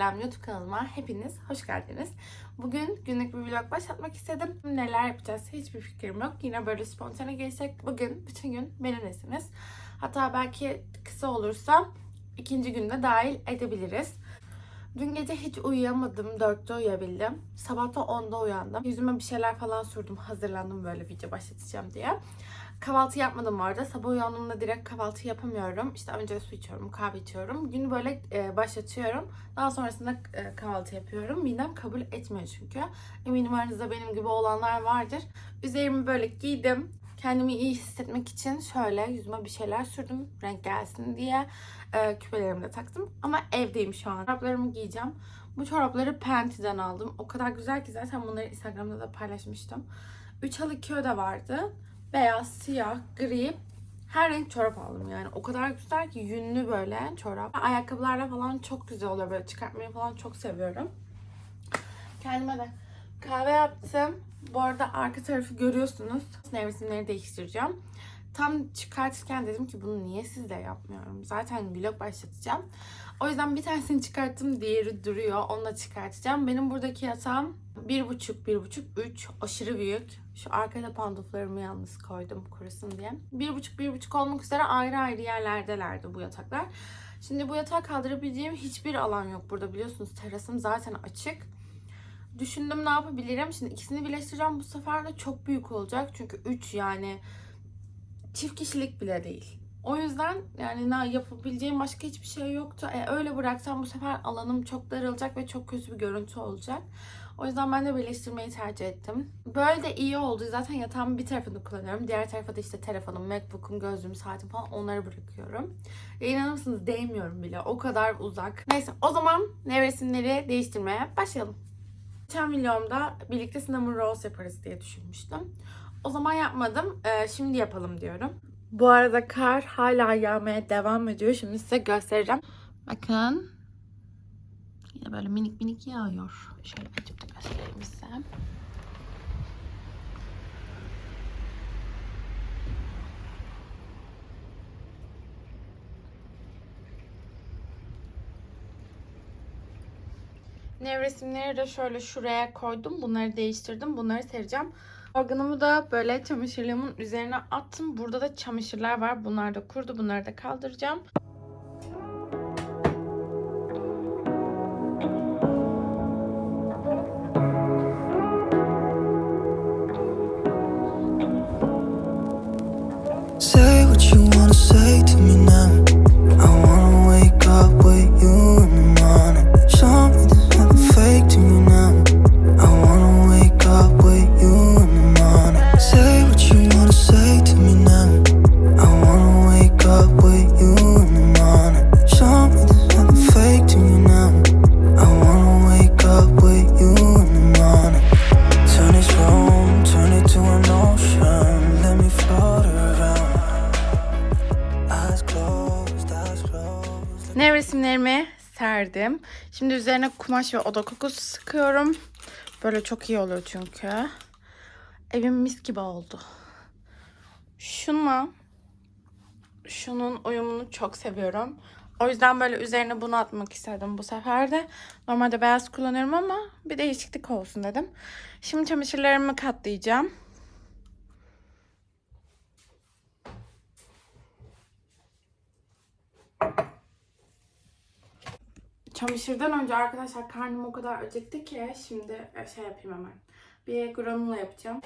Selam YouTube kanalıma hepiniz hoş geldiniz. Bugün günlük bir vlog başlatmak istedim. Neler yapacağız hiçbir fikrim yok. Yine böyle spontane gelsek bugün bütün gün benimlesiniz. Hatta belki kısa olursa ikinci günde dahil edebiliriz. Dün gece hiç uyuyamadım. 4'te uyuyabildim. Sabah da 10'da uyandım. Yüzüme bir şeyler falan sürdüm. Hazırlandım böyle video başlatacağım diye. Kahvaltı yapmadım bu arada. Sabah uyandığımda direkt kahvaltı yapamıyorum. İşte önce su içiyorum, kahve içiyorum. Günü böyle e, başlatıyorum. Daha sonrasında e, kahvaltı yapıyorum. Midem kabul etmiyor çünkü. Eminim aranızda benim gibi olanlar vardır. Üzerimi böyle giydim. Kendimi iyi hissetmek için şöyle yüzüme bir şeyler sürdüm. Renk gelsin diye. E, küpelerimi de taktım. Ama evdeyim şu an. Çoraplarımı giyeceğim. Bu çorapları Penti'den aldım. O kadar güzel ki zaten bunları Instagram'da da paylaşmıştım. 3 halı de vardı beyaz, siyah, gri her renk çorap aldım yani. O kadar güzel ki yünlü böyle çorap. Ayakkabılarla falan çok güzel oluyor böyle çıkartmayı falan çok seviyorum. Kendime de kahve yaptım. Bu arada arka tarafı görüyorsunuz. Nevresimleri değiştireceğim. Tam çıkartırken dedim ki bunu niye sizle yapmıyorum? Zaten vlog başlatacağım. O yüzden bir tanesini çıkarttım, diğeri duruyor. Onu da çıkartacağım. Benim buradaki yatağım 1,5, 1,5, 3 aşırı büyük. Şu arkada pantoflarımı yalnız koydum kurusun diye. 1,5, 1,5 olmak üzere ayrı ayrı yerlerdelerdi bu yataklar. Şimdi bu yatağı kaldırabileceğim hiçbir alan yok burada biliyorsunuz. Terasım zaten açık. Düşündüm ne yapabilirim. Şimdi ikisini birleştireceğim. Bu sefer de çok büyük olacak. Çünkü 3 yani çift kişilik bile değil. O yüzden yani ne yapabileceğim başka hiçbir şey yoktu. E, öyle bıraksam bu sefer alanım çok daralacak ve çok kötü bir görüntü olacak. O yüzden ben de birleştirmeyi tercih ettim. Böyle de iyi oldu. Zaten yatağımın bir tarafını kullanıyorum. Diğer tarafa da işte telefonum, macbook'um, gözlüğüm, saatim falan onları bırakıyorum. Ve inanır mısınız değmiyorum bile. O kadar uzak. Neyse o zaman nevresimleri değiştirmeye başlayalım. Geçen videomda birlikte cinnamon rolls yaparız diye düşünmüştüm. O zaman yapmadım. Ee, şimdi yapalım diyorum. Bu arada kar hala yağmaya devam ediyor. Şimdi size göstereceğim. Bakın. Yine böyle minik minik yağıyor. Şöyle açıp da göstereyim size. Nevresimleri de şöyle şuraya koydum. Bunları değiştirdim. Bunları sereceğim. Organımı da böyle çamaşırlığımın üzerine attım. Burada da çamaşırlar var. Bunlar da kurdu. Bunları da kaldıracağım. Üzerine kumaş ve oda kokusu sıkıyorum. Böyle çok iyi oluyor çünkü. Evim mis gibi oldu. Şunla şunun uyumunu çok seviyorum. O yüzden böyle üzerine bunu atmak istedim bu sefer de. Normalde beyaz kullanıyorum ama bir değişiklik olsun dedim. Şimdi çamaşırlarımı katlayacağım. Çamaşırdan önce arkadaşlar karnım o kadar acıktı ki şimdi e, şey yapayım hemen. Bir granula yapacağım.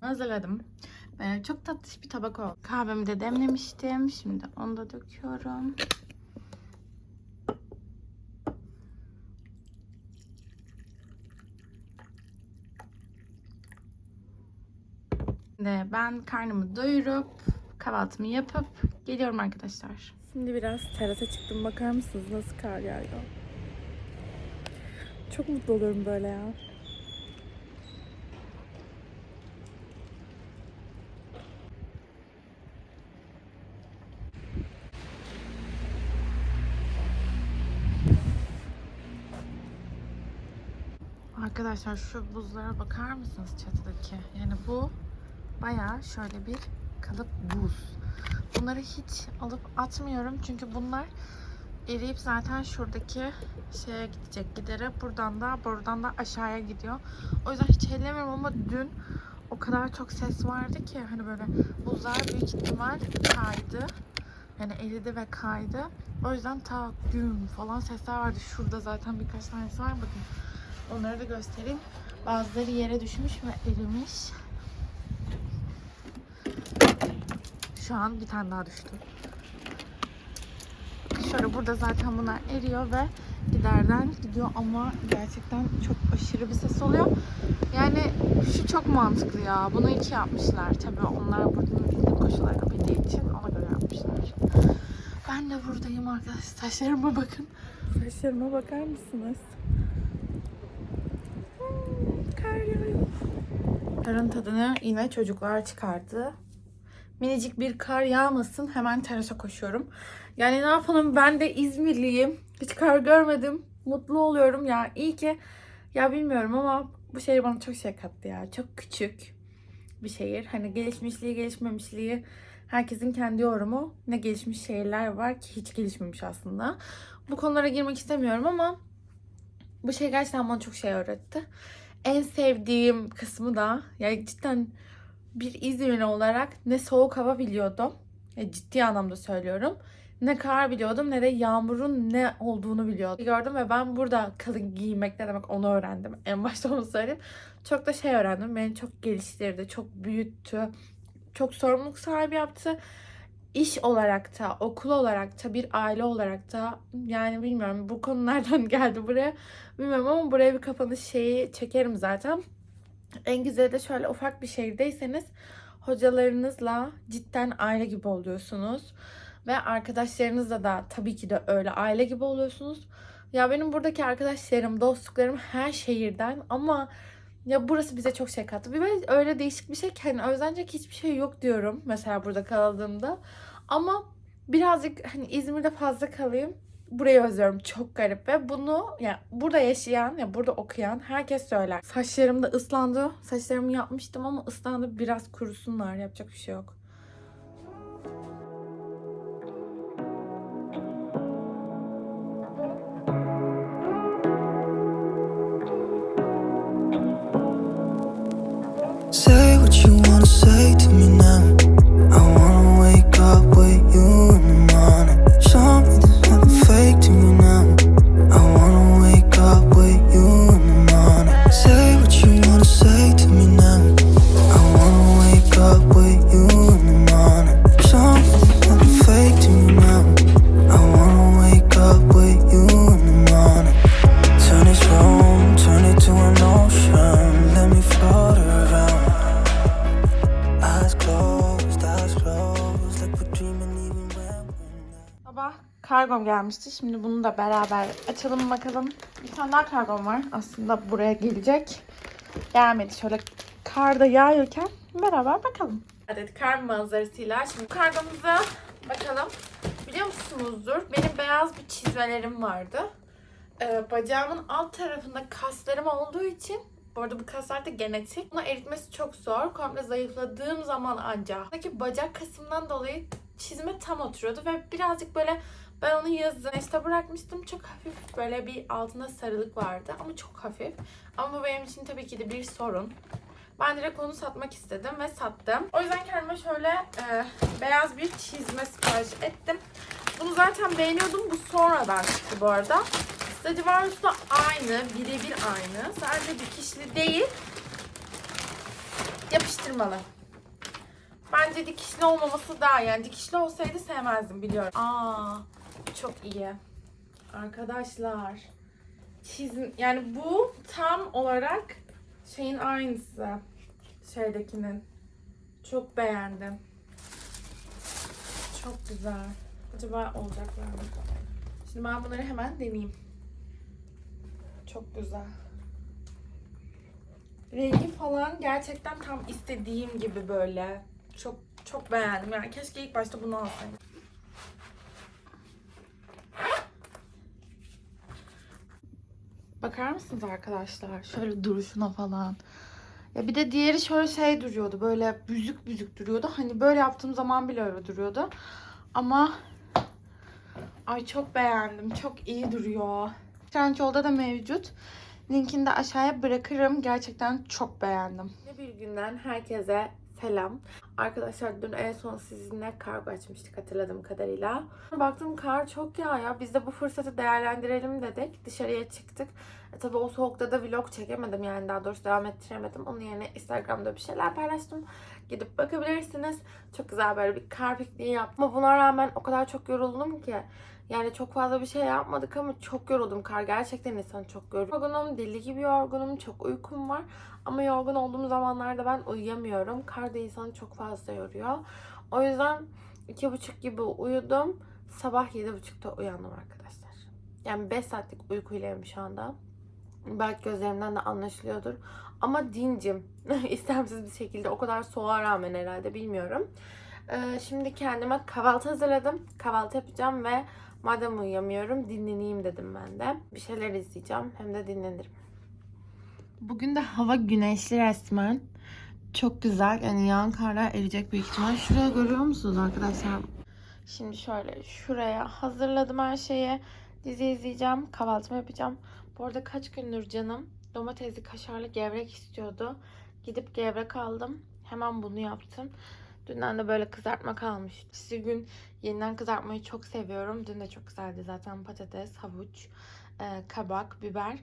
Hazırladım. Ee, çok tatlış bir tabak oldu. Kahvemi de demlemiştim. Şimdi onu da döküyorum. Şimdi ben karnımı doyurup kahvaltımı yapıp geliyorum arkadaşlar. Şimdi biraz terasa çıktım. Bakar mısınız nasıl kar yağıyor? Çok mutlu oluyorum böyle ya. Arkadaşlar şu buzlara bakar mısınız çatıdaki? Yani bu bayağı şöyle bir kalıp buz. Bunları hiç alıp atmıyorum çünkü bunlar eriyip zaten şuradaki şeye gidecek gidere buradan da buradan da aşağıya gidiyor. O yüzden hiç ellemiyorum ama dün o kadar çok ses vardı ki hani böyle buzlar büyük ihtimal kaydı. Yani eridi ve kaydı. O yüzden ta güm falan sesler vardı. Şurada zaten birkaç tanesi var bakın. Onları da göstereyim. Bazıları yere düşmüş ve erimiş. Şu an bir tane daha düştü. Şöyle burada zaten bunlar eriyor ve giderden gidiyor ama gerçekten çok aşırı bir ses oluyor. Yani şu çok mantıklı ya. Bunu iki yapmışlar. Tabii onlar buranın iklim koşullarını bildiği için ona göre yapmışlar. Ben de buradayım arkadaşlar. Saçlarıma bakın. Saçlarıma bakar mısınız? Kar yağıyor. Karın tadını yine çocuklar çıkardı. Minicik bir kar yağmasın hemen terasa koşuyorum. Yani ne yapalım ben de İzmirliyim. Hiç kar görmedim. Mutlu oluyorum ya. İyi ki ya bilmiyorum ama bu şehir bana çok şey kattı ya. Çok küçük bir şehir. Hani gelişmişliği gelişmemişliği herkesin kendi yorumu. Ne gelişmiş şehirler var ki hiç gelişmemiş aslında. Bu konulara girmek istemiyorum ama bu şey gerçekten bana çok şey öğretti. En sevdiğim kısmı da yani cidden bir İzmirli olarak ne soğuk hava biliyordum. Ya ciddi anlamda söylüyorum. Ne kar biliyordum ne de yağmurun ne olduğunu biliyordum. Gördüm ve ben burada kalın giymek ne demek onu öğrendim. En başta onu söyleyeyim. Çok da şey öğrendim. Beni çok geliştirdi, çok büyüttü. Çok sorumluluk sahibi yaptı. İş olarak da, okul olarak da, bir aile olarak da yani bilmiyorum bu konu nereden geldi buraya bilmiyorum ama buraya bir kapanış şeyi çekerim zaten. En güzeli de şöyle ufak bir şehirdeyseniz hocalarınızla cidden aile gibi oluyorsunuz. Ve arkadaşlarınızla da tabii ki de öyle aile gibi oluyorsunuz. Ya benim buradaki arkadaşlarım, dostluklarım her şehirden ama ya burası bize çok şey kattı. Bir böyle öyle değişik bir şey ki hani özlenecek hiçbir şey yok diyorum mesela burada kaldığımda. Ama birazcık hani İzmir'de fazla kalayım. Burayı özlüyorum. Çok garip ve bunu ya burada yaşayan ya burada okuyan herkes söyler. Saçlarım da ıslandı. Saçlarımı yapmıştım ama ıslandı. Biraz kurusunlar. Yapacak bir şey yok. Kargom gelmişti. Şimdi bunu da beraber açalım bakalım. Bir tane daha kargom var. Aslında buraya gelecek. Gelmedi. Şöyle karda yağıyorken beraber bakalım. Adet kar manzarasıyla şimdi kargamıza bakalım. Biliyor musunuzdur? Benim beyaz bir çizmelerim vardı. Ee, bacağımın alt tarafında kaslarım olduğu için bu arada bu kaslar da genetik. Bunu eritmesi çok zor. Komple zayıfladığım zaman ancak. Buradaki bacak kısmından dolayı çizme tam oturuyordu ve birazcık böyle ben onu yazın işte bırakmıştım. Çok hafif böyle bir altında sarılık vardı ama çok hafif. Ama bu benim için tabii ki de bir sorun. Ben direkt onu satmak istedim ve sattım. O yüzden kendime şöyle e, beyaz bir çizme sipariş ettim. Bunu zaten beğeniyordum. Bu sonradan çıktı bu arada. Stradivarius da aynı, birebir aynı. Sadece dikişli değil, yapıştırmalı. Bence dikişli olmaması daha. Yani dikişli olsaydı sevmezdim biliyorum. Aa, çok iyi. Arkadaşlar, çizim yani bu tam olarak şeyin aynısı. Şeydekinin. Çok beğendim. Çok güzel. Acaba olacaklar mı? Şimdi ben bunları hemen deneyeyim. Çok güzel. Rengi falan gerçekten tam istediğim gibi böyle. Çok çok beğendim. Yani keşke ilk başta bunu alsaydım. Bakar mısınız arkadaşlar? Şöyle duruşuna falan. Ya bir de diğeri şöyle şey duruyordu. Böyle büzük büzük duruyordu. Hani böyle yaptığım zaman bile öyle duruyordu. Ama ay çok beğendim. Çok iyi duruyor. Trendyol'da da mevcut. Linkini de aşağıya bırakırım. Gerçekten çok beğendim. Bir günden herkese selam. Arkadaşlar dün en son sizinle kargo açmıştık hatırladığım kadarıyla. Baktım kar çok yağıyor. Biz de bu fırsatı değerlendirelim dedik. Dışarıya çıktık. E, tabii o soğukta da vlog çekemedim yani daha doğrusu devam ettiremedim. Onun yerine Instagram'da bir şeyler paylaştım. Gidip bakabilirsiniz. Çok güzel böyle bir kar pikniği yaptım. Ama buna rağmen o kadar çok yoruldum ki. Yani çok fazla bir şey yapmadık ama çok yoruldum. Kar gerçekten insanı çok yoruyor. Yorgunum, deli gibi yorgunum. Çok uykum var. Ama yorgun olduğum zamanlarda ben uyuyamıyorum. Kar da insanı çok fazla yoruyor. O yüzden iki buçuk gibi uyudum. Sabah yedi buçukta uyandım arkadaşlar. Yani 5 saatlik uykuylayım şu anda. Belki gözlerimden de anlaşılıyordur. Ama dincim. İstemsiz bir şekilde o kadar soğuğa rağmen herhalde bilmiyorum. Ee, şimdi kendime kahvaltı hazırladım. Kahvaltı yapacağım ve madem uyuyamıyorum dinleneyim dedim ben de. Bir şeyler izleyeceğim hem de dinlenirim. Bugün de hava güneşli resmen. Çok güzel. Yani yağan karlar eriyecek büyük ihtimal. Şuraya görüyor musunuz arkadaşlar? Şimdi şöyle şuraya hazırladım her şeyi. Dizi izleyeceğim. Kahvaltımı yapacağım. Bu arada kaç gündür canım domatesli kaşarlı gevrek istiyordu. Gidip gevrek aldım. Hemen bunu yaptım. Dünden de böyle kızartma kalmış. Sizi gün yeniden kızartmayı çok seviyorum. Dün de çok güzeldi zaten patates, havuç, e, kabak, biber,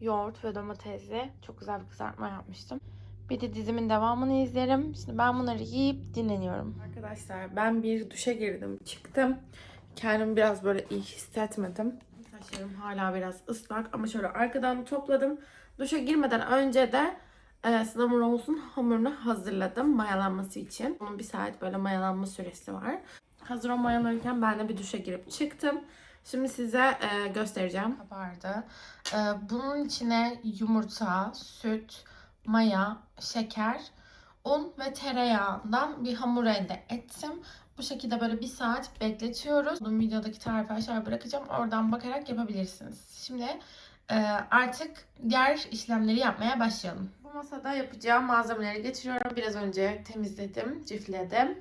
yoğurt ve domatesli çok güzel bir kızartma yapmıştım. Bir de dizimin devamını izlerim. Şimdi ben bunları yiyip dinleniyorum. Arkadaşlar ben bir duşa girdim, çıktım. Kendimi biraz böyle iyi hissetmedim. Saçlarım hala biraz ıslak ama şöyle arkadan topladım. Duşa girmeden önce de e, cinnamon rolls'un hamurunu hazırladım mayalanması için. Onun bir saat böyle mayalanma süresi var. Hazır o mayalanırken ben de bir duşa girip çıktım. Şimdi size e, göstereceğim. Kabardı. E, bunun içine yumurta, süt, maya, şeker, un ve tereyağından bir hamur elde ettim. Bu şekilde böyle bir saat bekletiyoruz. Bunun videodaki tarifi aşağıya bırakacağım. Oradan bakarak yapabilirsiniz. Şimdi e, artık diğer işlemleri yapmaya başlayalım. Masada yapacağım malzemeleri getiriyorum. Biraz önce temizledim, cifledim.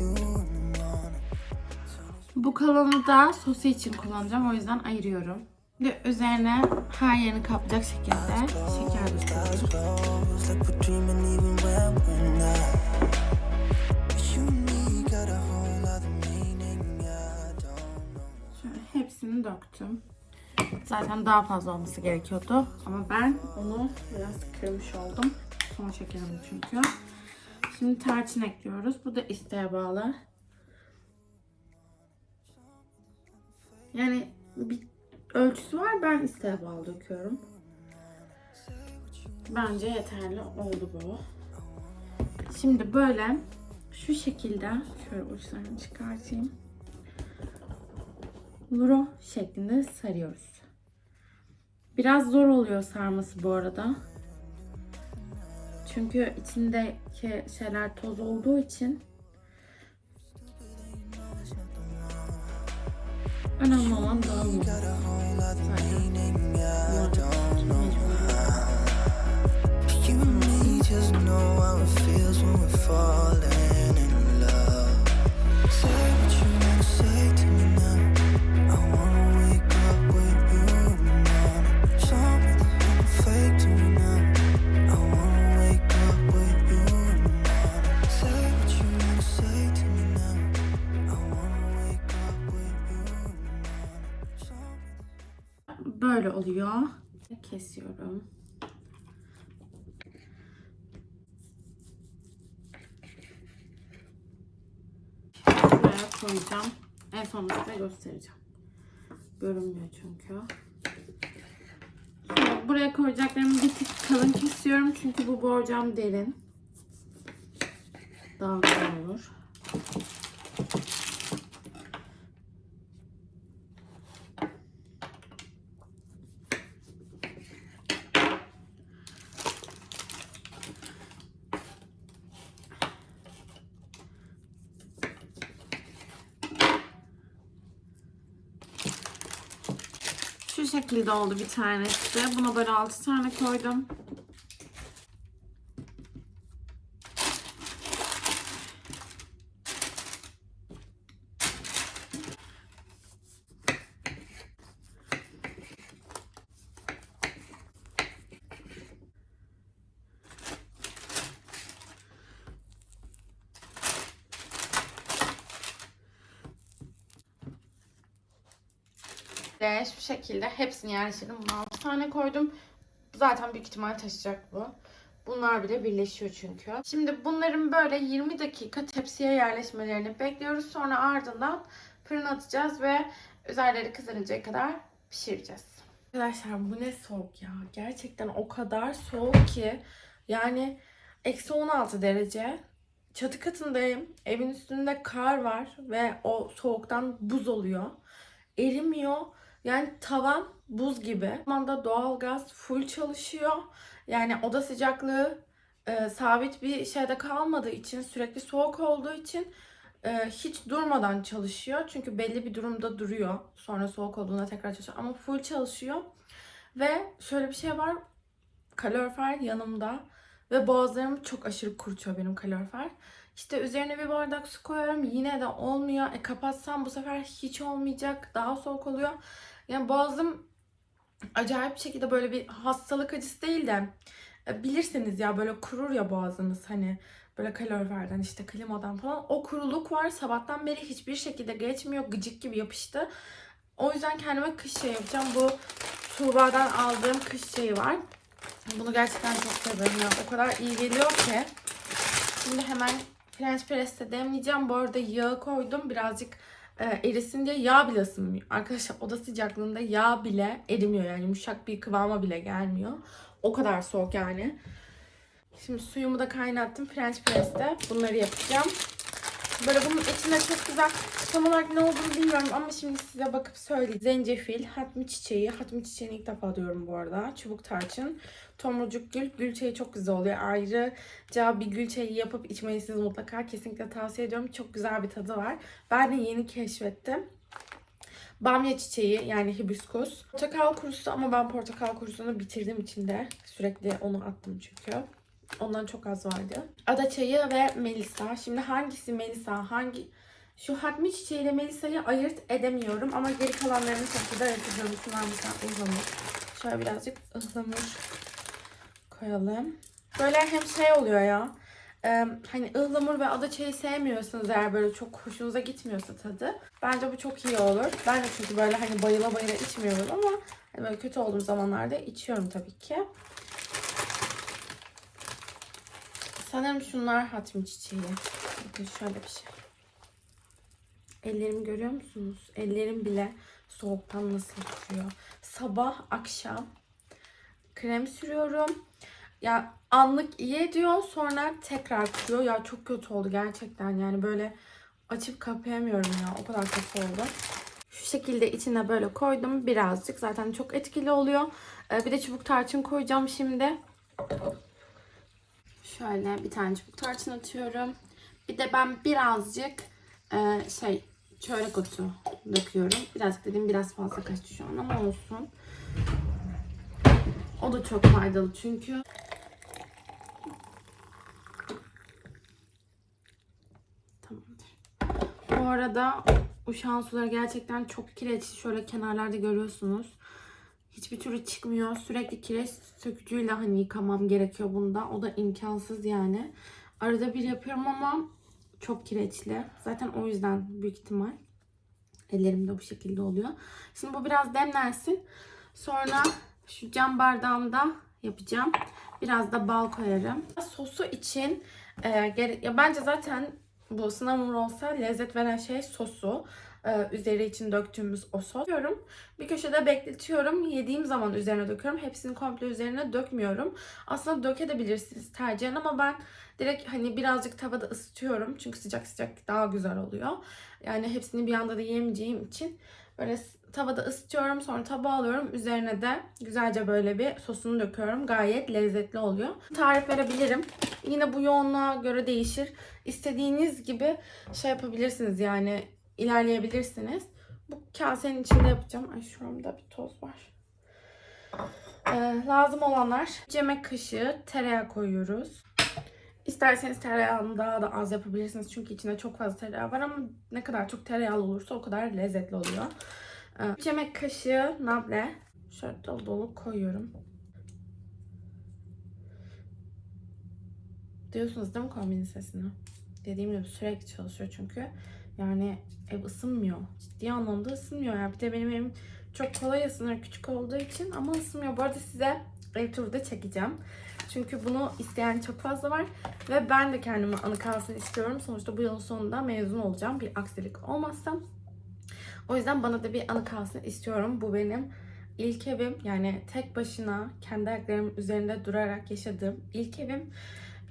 You in the morning. Bu kalanı da sosu için kullanacağım. O yüzden ayırıyorum. Ve üzerine her yerini kaplayacak şekilde şeker döküyorum. Hepsini döktüm. Zaten daha fazla olması gerekiyordu. Ama ben onu biraz kırmış oldum. Son şekerim çünkü. Şimdi tarçın ekliyoruz. Bu da isteğe bağlı. Yani bir ölçüsü var. Ben isteğe bağlı döküyorum. Bence yeterli oldu bu. Şimdi böyle şu şekilde şöyle uçlarını çıkartayım. Luro şeklinde sarıyoruz. Biraz zor oluyor sarması bu arada. Çünkü içindeki şeyler toz olduğu için önemli olan me just know how it feels when we're falling Böyle oluyor. Kesiyorum. Buraya koyacağım. En sonunda size göstereceğim. Görünmüyor çünkü. Buraya koyacaklarımı bir tık kalın kesiyorum. Çünkü bu borcam derin. Daha güzel olur. Şu şekilde oldu bir tanesi. Buna böyle 6 tane koydum. Ve şu şekilde hepsini yerleştirdim. Buna 6 tane koydum. Zaten büyük ihtimal taşıyacak bu. Bunlar bile birleşiyor çünkü. Şimdi bunların böyle 20 dakika tepsiye yerleşmelerini bekliyoruz. Sonra ardından fırına atacağız ve üzerleri kızarıncaya kadar pişireceğiz. Arkadaşlar bu ne soğuk ya. Gerçekten o kadar soğuk ki. Yani eksi 16 derece. Çatı katındayım. Evin üstünde kar var ve o soğuktan buz oluyor. Erimiyor. Yani tavan buz gibi. Şu anda doğalgaz full çalışıyor. Yani oda sıcaklığı e, sabit bir şeyde kalmadığı için sürekli soğuk olduğu için e, hiç durmadan çalışıyor. Çünkü belli bir durumda duruyor. Sonra soğuk olduğunda tekrar çalışıyor. Ama full çalışıyor. Ve şöyle bir şey var. Kalorifer yanımda. Ve boğazlarım çok aşırı kurutuyor benim kalorifer. İşte üzerine bir bardak su koyuyorum. Yine de olmuyor. E kapatsam bu sefer hiç olmayacak. Daha soğuk oluyor. Yani boğazım acayip bir şekilde böyle bir hastalık acısı değil de e, bilirsiniz ya böyle kurur ya boğazınız hani böyle kaloriferden işte klimadan falan o kuruluk var sabahtan beri hiçbir şekilde geçmiyor gıcık gibi yapıştı. O yüzden kendime kış çayı yapacağım. Bu Tuğba'dan aldığım kış çayı var. Bunu gerçekten çok seviyorum ya. O kadar iyi geliyor ki. Şimdi hemen French press'te demleyeceğim. Bu arada yağı koydum. Birazcık e, erisin diye yağ bile ısınmıyor. Arkadaşlar oda sıcaklığında yağ bile erimiyor. Yani yumuşak bir kıvama bile gelmiyor. O kadar soğuk yani. Şimdi suyumu da kaynattım French press'te. Bunları yapacağım. Böyle bunun içinde çok güzel tam olarak ne olduğunu bilmiyorum ama şimdi size bakıp söyleyeyim. Zencefil, hatmi çiçeği. Hatmi çiçeğini ilk defa diyorum bu arada. Çubuk tarçın, tomurcuk gül. Gül çayı çok güzel oluyor. Ayrıca bir gül çayı yapıp içmelisiniz mutlaka. Kesinlikle tavsiye ediyorum. Çok güzel bir tadı var. Ben de yeni keşfettim. Bamya çiçeği yani hibiskus. Portakal kurusu ama ben portakal kurusunu bitirdim içinde. Sürekli onu attım çünkü. Ondan çok az vardı. Ada çayı ve melisa. Şimdi hangisi melisa, hangi... Şu hatmi çiçeği ile melisayı ayırt edemiyorum ama geri kalanlarını çok güzel yapıyorum. Şunlar mesela ıhlamur. Şöyle birazcık ıhlamur koyalım. Böyle hem şey oluyor ya. Ee, hani ıhlamur ve ada çayı sevmiyorsanız eğer böyle çok hoşunuza gitmiyorsa tadı. Bence bu çok iyi olur. Ben de çünkü böyle hani bayıla bayıla içmiyorum ama hani böyle kötü olduğum zamanlarda içiyorum tabii ki. Sanırım şunlar hatmi çiçeği. Bakın şöyle bir şey. Ellerimi görüyor musunuz? Ellerim bile soğuktan nasıl tutuyor. Sabah akşam krem sürüyorum. Ya anlık iyi ediyor sonra tekrar kuruyor. Ya çok kötü oldu gerçekten yani böyle açıp kapayamıyorum ya. O kadar kötü oldu. Şu şekilde içine böyle koydum birazcık. Zaten çok etkili oluyor. Ee, bir de çubuk tarçın koyacağım şimdi. Şöyle bir tane çubuk tarçın atıyorum. Bir de ben birazcık e, şey çörek otu döküyorum. Birazcık dediğim biraz fazla kaçtı şu an ama olsun. O da çok faydalı çünkü. Tamamdır. Bu arada uşağın suları gerçekten çok kireçli. Şöyle kenarlarda görüyorsunuz. Hiçbir türlü çıkmıyor. Sürekli kireç sökücüyle hani yıkamam gerekiyor bunda. O da imkansız yani. Arada bir yapıyorum ama çok kireçli. Zaten o yüzden büyük ihtimal ellerimde bu şekilde oluyor. Şimdi bu biraz demlensin. Sonra şu cam bardağımda yapacağım. Biraz da bal koyarım. Sosu için e, ya bence zaten bu cinnamon olsa lezzet veren şey sosu. E, üzeri için döktüğümüz o sos. Diyorum. Bir köşede bekletiyorum. Yediğim zaman üzerine döküyorum. Hepsini komple üzerine dökmüyorum. Aslında dökebilirsiniz tercihen ama ben direkt hani birazcık tavada ısıtıyorum. Çünkü sıcak sıcak daha güzel oluyor. Yani hepsini bir anda da yemeyeceğim için böyle tavada ısıtıyorum. Sonra tabağa alıyorum. Üzerine de güzelce böyle bir sosunu döküyorum. Gayet lezzetli oluyor. Tarif verebilirim. Yine bu yoğunluğa göre değişir. İstediğiniz gibi şey yapabilirsiniz yani ilerleyebilirsiniz. Bu kasenin içinde yapacağım. Ay şuramda bir toz var. Ee, lazım olanlar yemek kaşığı tereyağı koyuyoruz. İsterseniz tereyağını daha da az yapabilirsiniz. Çünkü içinde çok fazla tereyağı var ama ne kadar çok tereyağlı olursa o kadar lezzetli oluyor. Ee, bir yemek kaşığı nable. Şöyle dolu dolu koyuyorum. Duyuyorsunuz değil mi kombinin sesini? Dediğim gibi sürekli çalışıyor çünkü. Yani ev ısınmıyor. Ciddi anlamda ısınmıyor. Yani bir de benim evim çok kolay ısınır küçük olduğu için ama ısınmıyor. Bu arada size ev turu da çekeceğim. Çünkü bunu isteyen çok fazla var. Ve ben de kendime anı kalsın istiyorum. Sonuçta bu yılın sonunda mezun olacağım. Bir aksilik olmazsa. O yüzden bana da bir anı kalsın istiyorum. Bu benim ilk evim. Yani tek başına kendi ayaklarımın üzerinde durarak yaşadığım ilk evim.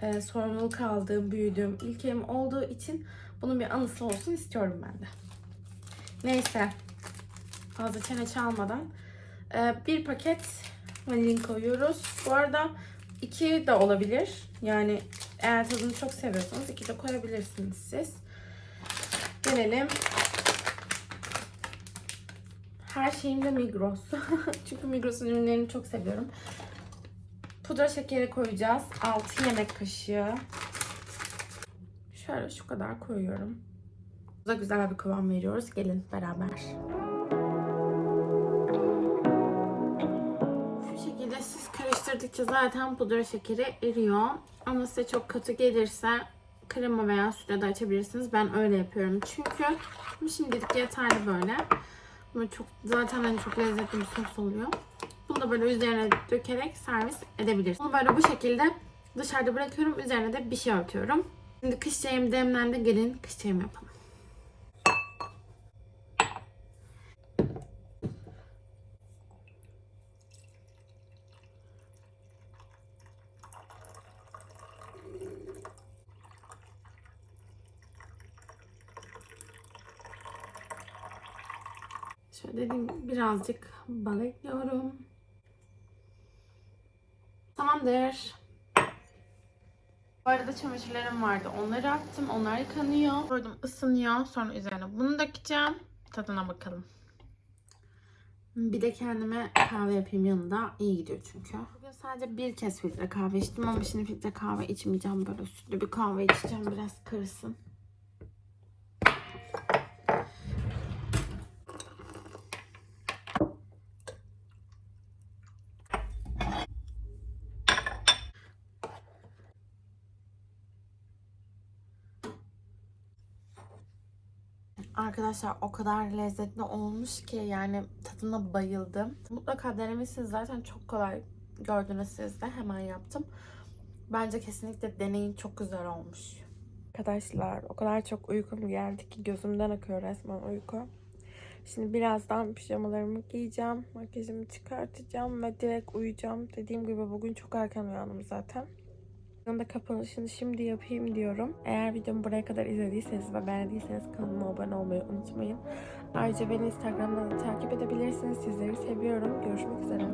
Ee, sorumluluk aldığım, büyüdüğüm ilk evim olduğu için bunun bir anısı olsun istiyorum ben de. Neyse. Fazla çene çalmadan. Ee, bir paket vanilin koyuyoruz. Bu arada iki de olabilir. Yani eğer tadını çok seviyorsanız iki de koyabilirsiniz siz. Gelelim. Her şeyimde Migros. Çünkü Migros'un ürünlerini çok seviyorum. Pudra şekeri koyacağız. 6 yemek kaşığı. Şöyle şu kadar koyuyorum. Da güzel bir kıvam veriyoruz. Gelin beraber. Şu şekilde siz karıştırdıkça zaten pudra şekeri eriyor. Ama size çok katı gelirse krema veya sütle de açabilirsiniz. Ben öyle yapıyorum çünkü. Şimdilik yeterli böyle. Böyle çok zaten hani çok lezzetli bir sos oluyor. Bunu da böyle üzerine dökerek servis edebilirsiniz. Bunu böyle bu şekilde dışarıda bırakıyorum. Üzerine de bir şey örtüyorum. Şimdi kış çayım demlendi. Gelin kış çayımı yapalım. Şöyle dediğim gibi birazcık bal ekliyorum. Tamamdır. Bu arada çamaşırlarım vardı. Onları attım. Onlar yıkanıyor. Koydum ısınıyor. Sonra üzerine bunu dökeceğim. Tadına bakalım. Bir de kendime kahve yapayım yanında. İyi gidiyor çünkü. Bugün sadece bir kez filtre kahve içtim ama şimdi filtre kahve içmeyeceğim. Böyle sütlü bir kahve içeceğim. Biraz kırısın. Arkadaşlar o kadar lezzetli olmuş ki yani tadına bayıldım. Mutlaka denemişsiniz zaten çok kolay gördünüz siz de hemen yaptım. Bence kesinlikle deneyin çok güzel olmuş. Arkadaşlar o kadar çok uykum geldi ki gözümden akıyor resmen uyku. Şimdi birazdan pijamalarımı giyeceğim, makyajımı çıkartacağım ve direkt uyuyacağım. Dediğim gibi bugün çok erken uyandım zaten. De kapanışını şimdi yapayım diyorum. Eğer videomu buraya kadar izlediyseniz ve beğendiyseniz kanalıma abone olmayı unutmayın. Ayrıca beni Instagram'dan da takip edebilirsiniz. Sizleri seviyorum. Görüşmek üzere.